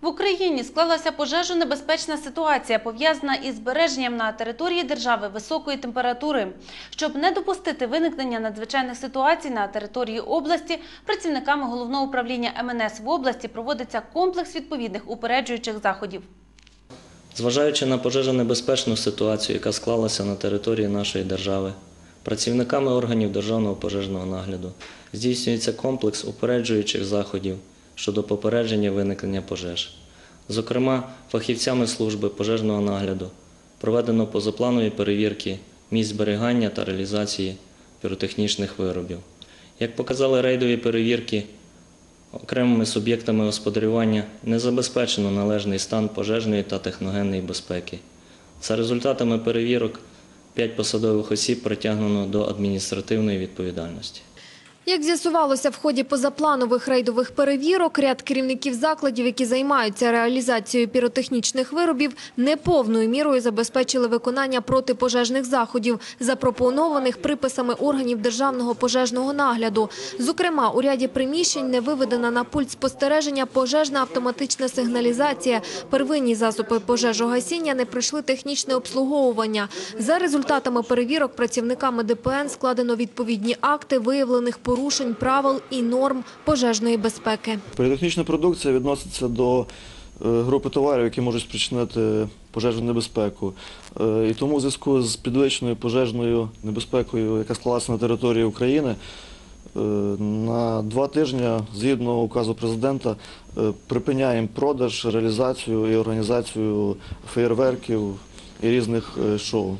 В Україні склалася пожежонебезпечна ситуація, пов'язана із збереженням на території держави високої температури. Щоб не допустити виникнення надзвичайних ситуацій на території області, працівниками головного управління МНС в області проводиться комплекс відповідних упереджуючих заходів. Зважаючи на пожежонебезпечну ситуацію, яка склалася на території нашої держави, працівниками органів державного пожежного нагляду здійснюється комплекс упереджуючих заходів щодо попередження виникнення пожеж. Зокрема, фахівцями служби пожежного нагляду проведено позапланові перевірки місць зберігання та реалізації піротехнічних виробів. Як показали рейдові перевірки, Окремими суб'єктами господарювання не забезпечено належний стан пожежної та техногенної безпеки. За результатами перевірок 5 посадових осіб притягнено до адміністративної відповідальності. Як з'ясувалося в ході позапланових рейдових перевірок, ряд керівників закладів, які займаються реалізацією піротехнічних виробів, неповною мірою забезпечили виконання протипожежних заходів, запропонованих приписами органів державного пожежного нагляду. Зокрема, у ряді приміщень не виведена на пульт спостереження пожежна автоматична сигналізація. Первинні засоби пожежогасіння не пройшли технічне обслуговування. За результатами перевірок працівниками ДПН складено відповідні акти виявлених порушень правил і норм пожежної безпеки. Піротехнічна продукція відноситься до е, групи товарів, які можуть спричинити пожежну небезпеку. Е, І тому в зв'язку з підвищеною пожежною небезпекою, яка склалася на території України, е, на два тижні, згідно указу президента, припиняємо продаж, реалізацію і організацію феєрверків і різних шоу.